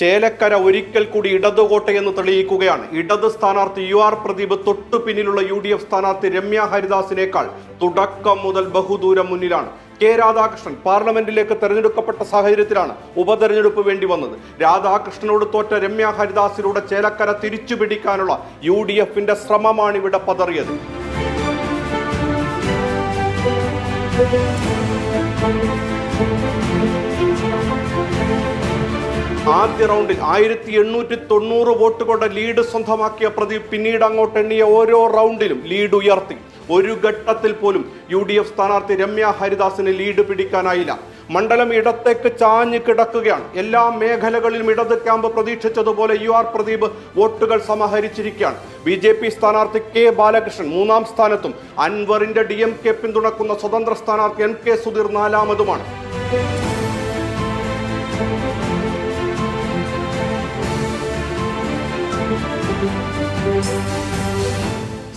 ചേലക്കര ഒരിക്കൽ കൂടി ഇടതുകോട്ടയെന്ന് തെളിയിക്കുകയാണ്. ഇടത് സ്ഥാനാർത്ഥി യു ആർ പ്രദീപ് തൊട്ടു പിന്നിലുള്ള യു ഡി എഫ് സ്ഥാനാർത്ഥി രമ്യ ഹരിദാസിനേക്കാൾ തുടക്കം മുതൽ ബഹുദൂരം മുന്നിലാണ്. കെ രാധാകൃഷ്ണൻ പാർലമെന്റിലേക്ക് തെരഞ്ഞെടുക്കപ്പെട്ട സാഹചര്യത്തിലാണ് ഉപതെരഞ്ഞെടുപ്പ് വേണ്ടി വന്നത്. രാധാകൃഷ്ണനോട് തോറ്റ രമ്യ ഹരിദാസിലൂടെ ചേലക്കര തിരിച്ചുപിടിക്കാനുള്ള യു ഡി എഫിന്റെ ശ്രമമാണ് ഇവിടെ പതറിയത്. ആദ്യ റൗണ്ടിൽ ആയിരത്തി എണ്ണൂറ്റി തൊണ്ണൂറ് വോട്ടുകളുടെ ലീഡ് സ്വന്തമാക്കിയ പ്രദീപ് പിന്നീട് അങ്ങോട്ട് എണ്ണിയ ഓരോ റൗണ്ടിലും ലീഡ് ഉയർത്തി. ഒരു ഘട്ടത്തിൽ പോലും യു ഡി എഫ് സ്ഥാനാർത്ഥി രമ്യ ഹരിദാസിന് ലീഡ് പിടിക്കാനായില്ല. മണ്ഡലം ഇടത്തേക്ക് ചാഞ്ഞു കിടക്കുകയാണ്. എല്ലാ മേഖലകളിലും ഇടത് ക്യാമ്പ് പ്രതീക്ഷിച്ചതുപോലെ യു ആർ പ്രദീപ് വോട്ടുകൾ സമാഹരിച്ചിരിക്കുകയാണ്. ബി ജെ പി സ്ഥാനാർത്ഥി കെ ബാലകൃഷ്ണൻ മൂന്നാം സ്ഥാനത്തും. അൻവറിന്റെ ഡി എം കെ പിന്തുണക്കുന്ന സ്വതന്ത്ര സ്ഥാനാർത്ഥി എം കെ സുധീർ നാലാമതുമാണ്.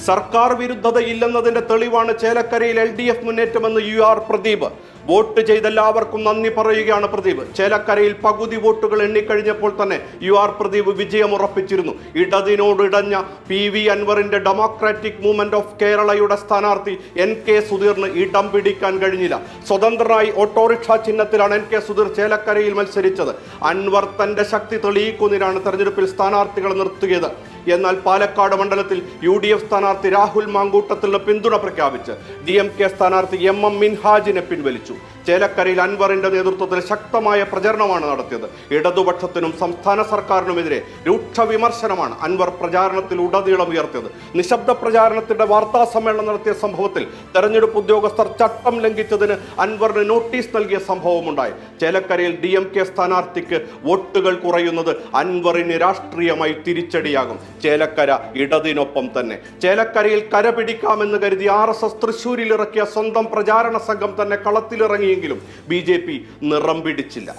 സർക്കാർ വിരുദ്ധതയില്ലെന്നതിന്റെ തെളിവാണ് ചേലക്കരയിൽ എൽ ഡി എഫ് മുന്നേറ്റമെന്ന് യു ആർ പ്രദീപ്. വോട്ട് ചെയ്ത എല്ലാവർക്കും നന്ദി പറയുകയാണ് പ്രദീപ്. ചേലക്കരയിൽ പകുതി വോട്ടുകൾ എണ്ണിക്കഴിഞ്ഞപ്പോൾ തന്നെ യു ആർ പ്രദീപ് വിജയം ഉറപ്പിച്ചിരുന്നു ഇടതിനോട് ഇടഞ്ഞ പി വി അൻവറിന്റെ ഡെമോക്രാറ്റിക് മൂവ്മെന്റ് ഓഫ് കേരളയുടെ സ്ഥാനാർത്ഥി എൻ കെ സുധീറിന് ഇടം പിടിക്കാൻ കഴിഞ്ഞില്ല. സ്വതന്ത്രനായി ഓട്ടോറിക്ഷ ചിഹ്നത്തിലാണ് എൻ കെ സുധീർ ചേലക്കരയിൽ മത്സരിച്ചത്. അൻവർ തന്റെ ശക്തി തെളിയിക്കുന്നതിനാണ് തെരഞ്ഞെടുപ്പിൽ സ്ഥാനാർത്ഥികളെ നിർത്തിയത് എന്നാൽ പാലക്കാട് മണ്ഡലത്തിൽ യു ഡി എഫ് സ്ഥാനാർത്ഥി രാഹുൽ മാങ്കൂട്ടത്തിൽ പിന്തുണ പ്രഖ്യാപിച്ച് ഡി എം കെ സ്ഥാനാർത്ഥി എം എം മിൻഹാജിനെ പിൻവലിച്ചു. ചേലക്കരയിൽ അൻവറിന്റെ നേതൃത്വത്തിൽ ശക്തമായ പ്രചരണമാണ് നടത്തിയത്. ഇടതുപക്ഷത്തിനും സംസ്ഥാന സർക്കാരിനുമെതിരെ രൂക്ഷ വിമർശനമാണ് അൻവർ പ്രചാരണത്തിൽ ഉടനീളം ഉയർത്തിയത്. നിശബ്ദ പ്രചാരണത്തിന്റെ വാർത്താ സമ്മേളനം നടത്തിയ സംഭവത്തിൽ തെരഞ്ഞെടുപ്പ് ഉദ്യോഗസ്ഥർ ചട്ടം ലംഘിച്ചതിന് അൻവറിന് നോട്ടീസ് നൽകിയ സംഭവമുണ്ടായി. ചേലക്കരയിൽ ഡി എം കെ സ്ഥാനാർത്ഥിക്ക് വോട്ടുകൾ കുറയുന്നത് അൻവറിന് രാഷ്ട്രീയമായി തിരിച്ചടിയാകും. ചേലക്കര ഇടതിനൊപ്പം തന്നെ. ചേലക്കരയിൽ കര പിടിക്കാമെന്ന് കരുതി ആർ എസ് എസ് തൃശൂരിൽ ഇറക്കിയ സ്വന്തം പ്രചാരണ സംഘം തന്നെ കളത്തിലിറങ്ങിയെങ്കിലും ബി ജെ പി നിറം പിടിച്ചില്ല.